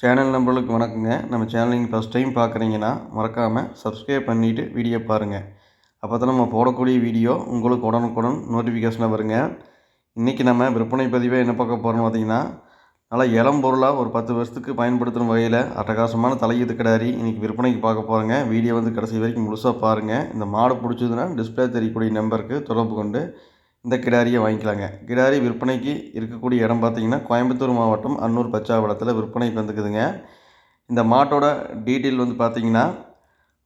Channel நம்பர்களுக்கு வணக்கங்க. நம்ம channel நீங்கள் ஃபஸ்ட் டைம் பார்க்குறீங்கன்னா மறக்காமல் சப்ஸ்கிரைப் பண்ணிவிட்டு வீடியோ பாருங்கள் அப்போ தான் நம்ம போடக்கூடிய வீடியோ உங்களுக்கு உடனுக்குடன் நோட்டிஃபிகேஷனாக வருங்க. இன்றைக்கி நம்ம விற்பனை பதிவை என்ன பார்க்க போகிறோம்னு பார்த்தீங்கன்னா நல்லா இளம் பொருளாக ஒரு பத்து வருஷத்துக்கு பயன்படுத்தும் வகையில் அட்டகாசமான தலையீத்து கிடாரி இன்றைக்கி விற்பனைக்கு பார்க்க போகிறேங்க வீடியோ வந்து கடைசி வரைக்கும் முழுசாக பாருங்கள் இந்த மாடு பிடிச்சதுன்னா டிஸ்பிளே தெரியக்கூடிய நம்பருக்கு தொடர்பு கொண்டு இந்த கிடாரியை வாங்கிக்கலாங்க. கிடாரி விற்பனைக்கு இருக்கக்கூடிய இடம் பார்த்திங்கன்னா கோயம்புத்தூர் மாவட்டம் அன்னூர் பச்சாவளத்தில் விற்பனைக்கு வந்துக்குதுங்க. இந்த மாட்டோட டீட்டெயில் வந்து பார்த்திங்கன்னா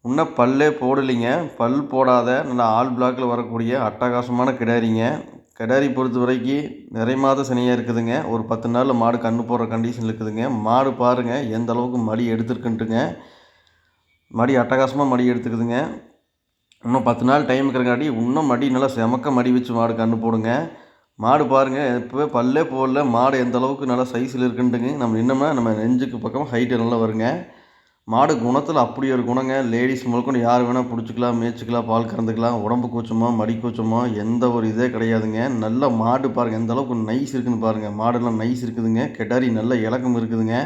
இன்னும் பல்லே போடலைங்க. பல் போடாத நல்லா ஆல் பிளாக்கில் வரக்கூடிய அட்டகாசமான கிடாரிங்க. கிடாரி பொறுத்த வரைக்கும் நிறை மாத சனியாக இருக்குதுங்க. ஒரு பத்து நாளில் மாடு கன்று போடுற கண்டிஷன் இருக்குதுங்க. மாடு பாருங்கள் எந்த அளவுக்கு மடி எடுத்துருக்குன்ட்டுங்க மடி அட்டகாசமாக மடி எடுத்துக்குதுங்க. இன்னும் பத்து நாள் டைம் இருக்கிறங்காட்டி இன்னும் மடி நல்லா செமக்க மடி வச்சு மாடு கன்று போடுங்க. மாடு பாருங்கள் இப்போவே பல்லே போடல மாடு எந்த அளவுக்கு நல்லா சைஸில் இருக்குன்ட்டுங்க. நம்ம இன்னுமே நம்ம நெஞ்சுக்கு பக்கம் ஹைட்டு நல்லா வருங்க. மாடு குணத்தில் அப்படி ஒரு குணங்க லேடிஸ் முதற்கொண்டு யார் வேணால் பிடிச்சிக்கலாம் மேய்ச்சிக்கலாம் பால் கறந்துக்கலாம் உடம்பு கூச்சமோ மடி கூச்சமோ எந்த ஒரு இதே கிடையாதுங்க. நல்ல மாடு பாருங்கள் எந்த அளவுக்கு நைஸ் இருக்குதுன்னு பாருங்கள் மாடெல்லாம் நைஸ் இருக்குதுங்க. கெட்டாரி நல்ல இலக்கம் இருக்குதுங்க.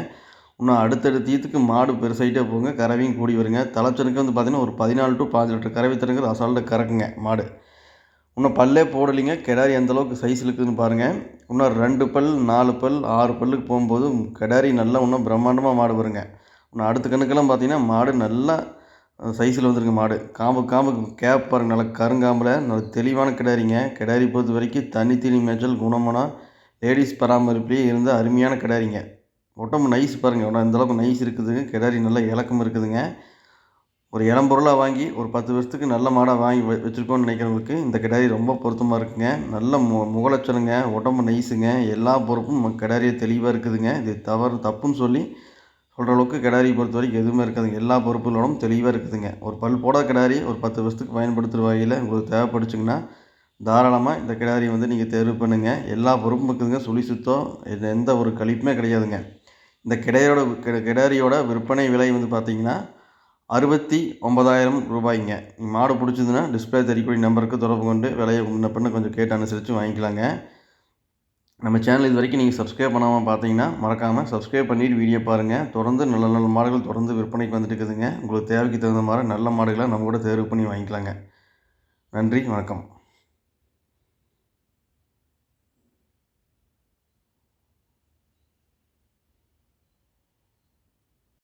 இன்னும் அடுத்தடுத்த ஈத்துக்கு மாடு பெருசாகிட்டே போங்க கறவையும் கூடி வருங்க. தலைச்சனுக்கு வந்து பார்த்திங்கன்னா ஒரு பதினாலு டு பாஞ்சு லிட்டர் கறவை தருங்கிறது அசால்ட்டு கறக்குங்க மாடு. இன்னும் பல்லே போடலைங்க கிடாரி எந்தளவுக்கு சைஸ் இருக்குதுன்னு பாருங்கள் இன்னும் ரெண்டு பல் நாலு பல் ஆறு பல்லுக்கு போகும்போது கிடாரி நல்லா இன்னும் பிரம்மாண்டமாக மாடு வருங்க. இன்னும் அடுத்த கணக்கெல்லாம் பார்த்தீங்கன்னா மாடு நல்லா சைஸில் வந்துருக்கு மாடு. காம்பு காம்பு கேப் பாருங்கள் நல்லா கருங்காம்பில் நல்ல தெளிவான கிடாரிங்க. கிடாரி பொறுத்த வரைக்கும் தனி தனி மேய்ச்சல் குணமான லேடிஸ் பராமரிப்புலேயே இருந்த அருமையான கிடாரிங்க. உடம்பு நைஸ் பாருங்கள் உடம்பு இந்தளவுக்கு நைஸ் இருக்குதுங்க கிடாரி நல்ல இலக்கம் இருக்குதுங்க. ஒரு இளம் பொருளாக வாங்கி ஒரு பத்து வருஷத்துக்கு நல்ல மாடாக வாங்கி வச்சுருக்கோன்னு நினைக்கிறவங்களுக்கு இந்த கிடாரி ரொம்ப பொருத்தமாக இருக்குங்க. நல்ல மு முகலட்சணுங்க உடம்பு நைஸுங்க எல்லா பொறுப்பும் கிடாரியை தெளிவாக இருக்குதுங்க. இது தவறு தப்புன்னு சொல்லி சொல்கிற அளவுக்கு கிடாரி பொறுத்த வரைக்கும் எதுவுமே இருக்காதுங்க. எல்லா பொறுப்புகளோடும் தெளிவாக இருக்குதுங்க. ஒரு பல் போட கிடாரி ஒரு பத்து வருஷத்துக்கு பயன்படுத்துகிற வகையில் உங்களுக்கு தேவைப்படுச்சுங்கன்னா தாராளமாக இந்த கிடாரியை வந்து நீங்கள் தேர்வு பண்ணுங்கள் எல்லா பொறுப்பும் இருக்குதுங்க. சுழி சுத்தம் எந்த ஒரு கழிப்புமே கிடையாதுங்க. இந்த கிடையோட கிடாரியோட விற்பனை விலை வந்து பார்த்தீங்கன்னா அறுபத்தி ஒம்பதாயிரம் ரூபாய்ங்க. மாடு பிடிச்சதுன்னா டிஸ்பிளே தெரியக்கூடிய நம்பருக்கு தொடர்பு கொண்டு விலையை முன்ன பண்ண கொஞ்சம் கேட்டு அனுசரித்து வாங்கிக்கலாங்க. நம்ம சேனல் இது வரைக்கும் நீங்கள் சப்ஸ்கிரைப் பண்ணாமல் பார்த்தீங்கன்னா மறக்காமல் சப்ஸ்கிரைப் பண்ணிவிட்டு வீடியோ பாருங்கள் தொடர்ந்து நல்ல நல்ல மாடுகள் தொடர்ந்து விற்பனைக்கு வந்துட்டு இருக்குதுங்க. உங்களுக்கு தேவைக்கு தகுந்த மாதிரி நல்ல மாடுகளை நம்ம கூட தேர்வு பண்ணி வாங்கிக்கலாங்க. நன்றி வணக்கம்.